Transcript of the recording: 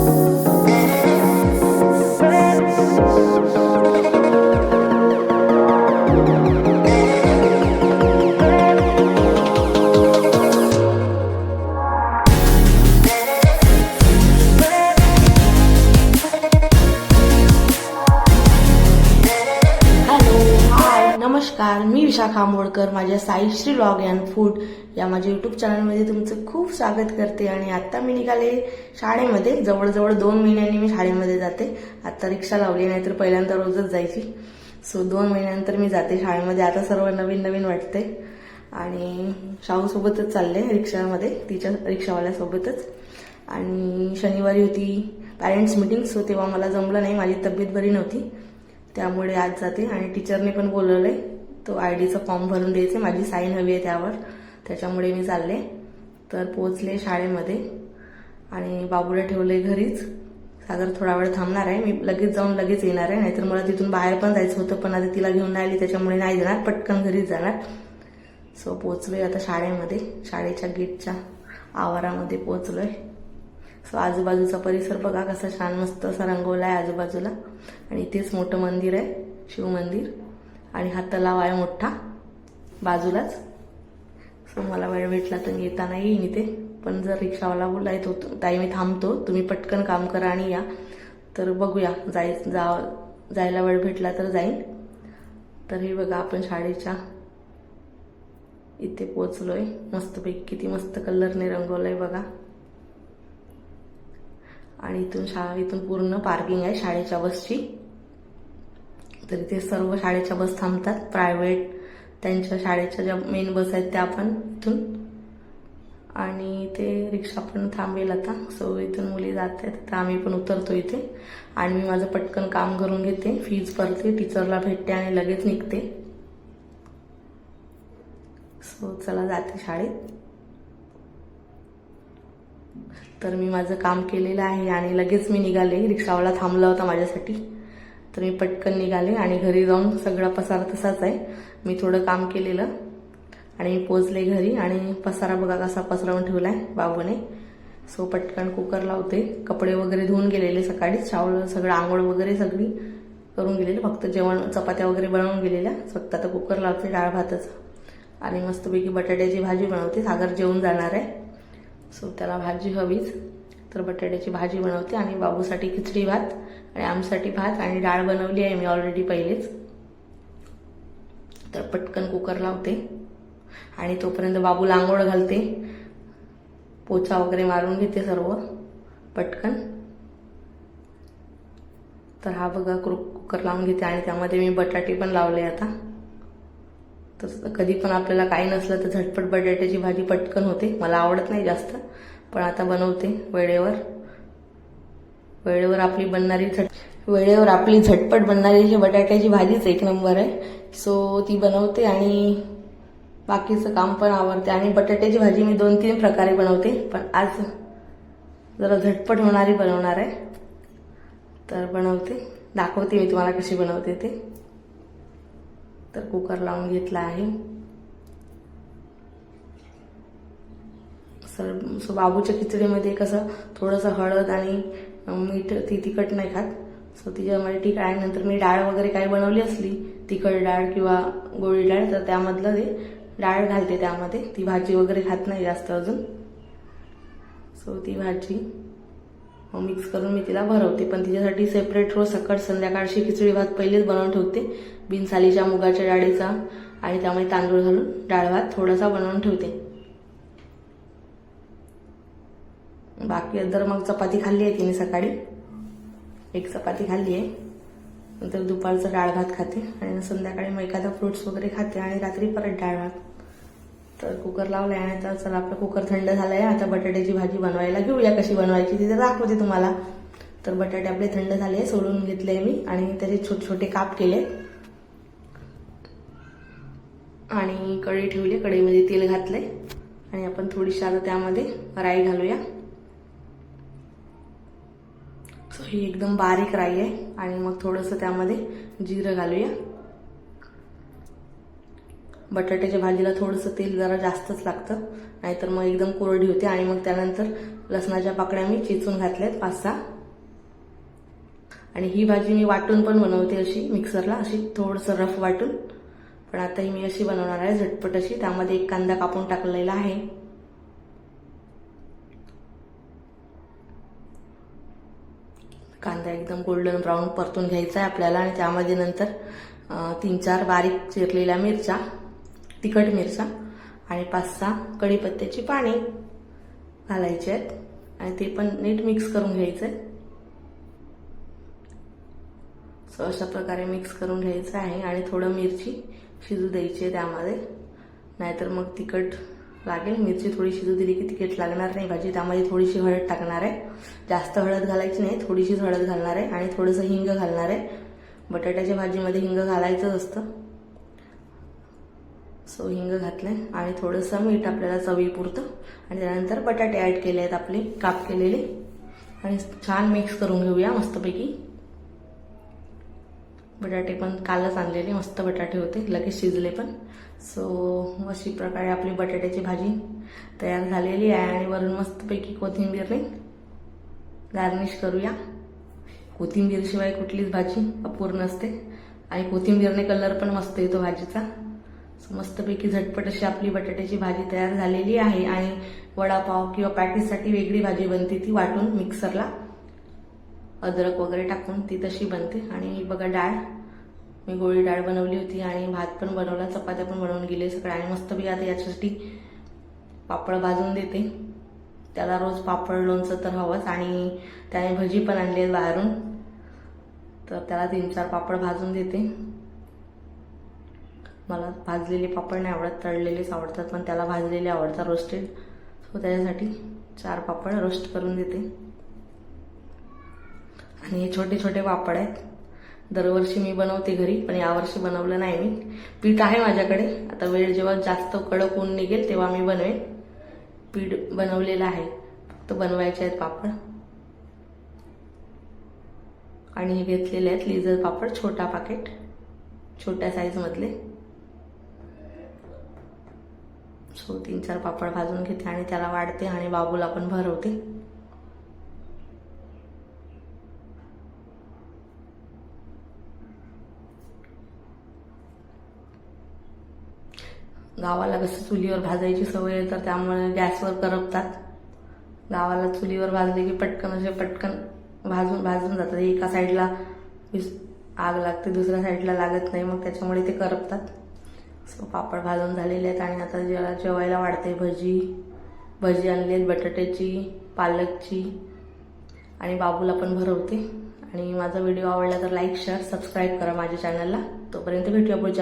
Thank you. नमस्कार मी विशाखा आंबोडकर माझ्या Saishree log and food या माझ्या युट्यूब चॅनलमध्ये तुमचं खूप स्वागत करते आणि आत्ता मी निघाले शाळेमध्ये. जवळजवळ दोन महिन्यांनी मी शाळेमध्ये जाते. आत्ता रिक्षा लावली नाही तर पहिल्यांदा रोजच जायची. सो दोन महिन्यानंतर मी जाते शाळेमध्ये. आता सर्व नवीन नवीन वाटते आणि शाहूसोबतच चालले रिक्षामध्ये तिच्या रिक्षावाल्यासोबतच. आणि शनिवारी होती पॅरेंट्स मिटिंग सो तेव्हा मला जमलं नाही. माझी तब्येत बरी नव्हती. त्यामुळे आज जाते आणि टीचरने पण बोलवलंय. तो आय डीचा फॉर्म भरून द्यायचे माझी साईन हवी आहे त्यावर. त्याच्यामुळे मी चालले. तर पोचले शाळेमध्ये. आणि बाबूला ठेवले घरीच. सागर थोडा वेळ थांबणार आहे. मी लगेच जाऊन लगेच येणार आहे. नाहीतर मला तिथून बाहेर पण जायचं होतं पण आता तिला घेऊन नाही आली त्याच्यामुळे नाही जाणार. पटकन घरीच जाणार. सो पोचलोय आता शाळेमध्ये. शाळेच्या गेटच्या आवारामध्ये पोचलोय सो आजूबाजूचा परिसर बघा कसा छान मस्त असा रंगवला आहे आजूबाजूला. आणि इथेच मोठं मंदिर आहे. शिवमंदिर आणि हा तलाव आहे मोठा. बाजूलाच. सो मला वेळ भेटला तर मी येताना येईन इथे. पण जर रिक्षावाला बोलला तो ताई मी थांबतो. तुम्ही पटकन काम करा आणि या. तर बघूया जाय जा जायला वेळ भेटला तर जाईन. तर हे बघा आपण शाळेच्या इथे पोचलोय मस्तपैकी किती मस्त कलरने रंगवलंय बघा. आणि इथून शाळा इथून पूर्ण पार्किंग आहे शाळेच्या बसची. तर इथे सर्व शाळेच्या बस थांबतात प्रायव्हेट त्यांच्या शाळेच्या ज्या मेन बस आहेत त्या पण इथून. आणि ते रिक्षा पण थांबेल आता. सो इथून मुली जात आहेत तर आम्ही पण उतरतो इथे. आणि मी माझं पटकन काम करून घेते. फीज भरते. टीचरला भेटते आणि लगेच निघते. सो चला जाते शाळेत. तर मी माझं काम केलेलं आहे आणि लगेच मी निघाले. रिक्षावाला थांबला होता माझ्यासाठी. तर मी पटकन निघाले आणि घरी जाऊन सगळा पसारा तसाच आहे. मी थोडं काम केलेलं आणि मी पोचले घरी आणि पसारा बघा कसा पसरवून ठेवला आहे बाबूने. सो पटकन कुकर लावते. कपडे वगैरे धुवून गेलेले सकाळीच शावळ सगळं आंघोळ वगैरे सगळी करून गेलेली. फक्त जेवण चपात्या वगैरे बनवून गेलेल्या. फक्त आता कुकर लावते डाळ भातच. आणि मस्तपैकी बटाट्याची भाजी बनवते. सागर जेवून जाणार आहे. सो त्याला भाजी हवीच. तर बटाट्याची भाजी बनवते आणि बाबूसाठी खिचडी भात आणि आमसाठी भात आणि डाळ बनवली आहे मी ऑलरेडी पहिलेच. तर पटकन कुकर लावते. आणि तोपर्यंत बाबूला आंघोळ घालते. पोचा वगैरे मारून घेते सर्व. पटकन. तर हा बघा कुर कुकर लावून घेते आणि त्यामध्ये मी बटाटे पण लावले आता. तर कधी पण आपल्याला काही नसलं तर झटपट बटाट्याची भाजी पटकन होते. मला आवडत नाही जास्त. पण आता बनवते वेळेवर. वेळेवर आपली बनणारी झट वेळेवर आपली झटपट बनणारी जी बटाट्याची भाजीच एक नंबर आहे. सो ती बनवते आणि बाकीचं काम पण आवडते आणि बटाट्याची भाजी मी दोन तीन प्रकारे बनवते पण आज जरा झटपट होणारी बनवणार आहे. तर बनवते. दाखवते मी तुम्हाला कशी बनवते ते. तर कुकर लावून घेतला आहे. तर सो बाबूच्या खिचडीमध्ये कसं थोडंसं हळद आणि मीठ ती तिखट नाही खात. सो तिच्यामध्ये ठीक आहे. नंतर मी डाळ वगैरे काही बनवली असली तिखट डाळ किंवा गोळी डाळ तर त्यामधलं ते डाळ घालते त्यामध्ये. ती भाजी वगैरे खात नाही जास्त अजून. सो ती भाजी मिक्स करून मी तिला भरवते. पण तिच्यासाठी सेपरेट रोज सकाळ संध्याकाळची खिचडी भात पहिलेच बनवून ठेवते. बिनसालीच्या मुगाच्या डाळीचा आणि त्यामध्ये तांदूळ घालून डाळ भात थोडासा बनवून ठेवते. बाकी नंतर मग चपाती खाल्ली आहे तिने सकाळी. एक चपाती खाल्ली आहे. नंतर दुपारचं डाळ भात खाते आणि संध्याकाळी मग एखादा फ्रुट्स वगैरे खाते आणि रात्री परत डाळ भात. तर कुकर लावलाय आणि आता चला आपला कुकर थंड झालाय. आता बटाट्याची भाजी बनवायला घेऊया. कशी बनवायची ती तर दाखवते तुम्हाला. तर बटाटे आपले थंड झाले सोडून घेतले मी आणि त्याचे छोटे छोटे काप केले. आणि कढई ठेवली कढईमध्ये तेल घातले आणि आपण थोडीशी आता त्यामध्ये राई घालूया. सो ही एकदम बारीक राई आहे. आणि मग थोडंसं त्यामध्ये जिरं घालूया. बटाट्याच्या भाजीला थोडंसं तेल जरा जास्तच लागतं. नाहीतर मग एकदम कोरडी होते. आणि मग त्यानंतर लसणाच्या पाकळ्या मी चेचून घातल्यात पाच सहा आणि ही भाजी मी वाटून पण बनवते अशी मिक्सरला. अशी थोडंसं रफ वाटून. पण आता ही मी अशी बनवणार आहे. झटपट अशी. त्यामध्ये एक कांदा कापून टाकलेला आहे. कांदा एकदम गोल्डन ब्राऊन परतून घ्यायचा आहे आपल्याला आणि त्यामध्ये नंतर तीन चार बारीक चिरलेल्या मिरच्या तिखट मिरच्या आणि पाच सहा कढीपत्त्याची पाणी घालायचे आहेत. आणि ते पण नीट मिक्स करून घ्यायचं आहे सो अशा प्रकारे मिक्स करून घ्यायचं आहे आणि थोडं मिरची शिजू द्यायची आहे त्यामध्ये. नाहीतर मग तिखट लागेल. मिरची थोडी शिजू दिली की तिखट लागणार नाही भाजी त्यामध्ये थोडीशी हळद टाकणार आहे. जास्त हळद घालायची नाही थोडीशीच हळद घालणार आहे आणि थोडंसं हिंग घालणार आहे. बटाट्याच्या भाजीमध्ये हिंग घालायचंच असतं. सो हिंग घातलंय आणि थोडंसं मीठ आपल्याला चवीपुरतं. आणि त्यानंतर बटाटे ॲड केले आहेत आपले काप केलेले. आणि छान मिक्स करून घेऊया मस्तपैकी. बटाटे पण कालच आणलेले मस्त बटाटे होते लगेच शिजले पण. सो अशी प्रकारे आपली बटाट्याची भाजी तयार झालेली आहे आणि वरून मस्तपैकी कोथिंबीरने गार्निश करूया. कोथिंबीरशिवाय कुठलीच भाजी अपूर्ण असते आणि कोथिंबीरने कलर पण मस्त येतो भाजीचा. सो मस्तपैकी झटपट अशी आपली बटाट्याची भाजी तयार झालेली आहे आणि वडापाव किंवा पॅटीससाठी वेगळी भाजी बनते ती वाटून मिक्सरला. अद्रक वगैरे टाकून ती तशी बनते. आणि बघा डाळ. मी गोळी डाळ बनवली होती आणि भात पण बनवला चपात्या पण बनवून गेले सगळं आणि मस्तपैकी आता याच्यासाठी पापड भाजून देते. त्याला रोज पापड लोणचं तर हवंच. आणि त्याने भजी पण आणली आहे बाहेरून. तर त्याला तीन चार पापड भाजून देते. मला भाजलेले पापड नाही आवडत तळलेलेच आवडतात पण त्याला भाजलेले आवडतात रोस्टेड सो त्याच्यासाठी चार पापड रोस्ट करून देते. आणि हे छोटे छोटे पापड आहेत. दरवर्षी मी बनवते घरी पण यावर्षी बनवलं नाही मी. पीठ आहे माझ्याकडे. आता वेळ जेव्हा जास्त कडक ऊन निघेल तेव्हा मी बनवेन. पीठ बनवलेलं आहे. फक्त बनवायचे आहेत पापड. आणि हे घेतलेले आहेत लिझर पापड छोटा पाकेट छोट्या साईजमधले सो तीन चार पापड भाजून घेते आणि त्याला वाढते आणि बाबूला पण भरवते. गावाला कसं चुलीवर भाजायची सवय आहे तर त्यामुळे गॅसवर करपतात. गावाला चुलीवर भाजले की पटकन असे पटकन भाजून भाजून जातात. एका साईडला विस- आग लागते दुसऱ्या साईडला लागत नाही मग त्याच्यामुळे ते करपतात. सो पापड भाजून झालेले आहेत आणि आता जेव्हा जेवायला वाढते भजी. भजी आणली आहेत बटाट्याची पालकची. आणि बाबूला पण भरवते. आणि माझा व्हिडिओ आवडला तर लाईक शेअर सबस्क्राईब करा माझ्या चॅनलला तोपर्यंत भेटूया पुढच्या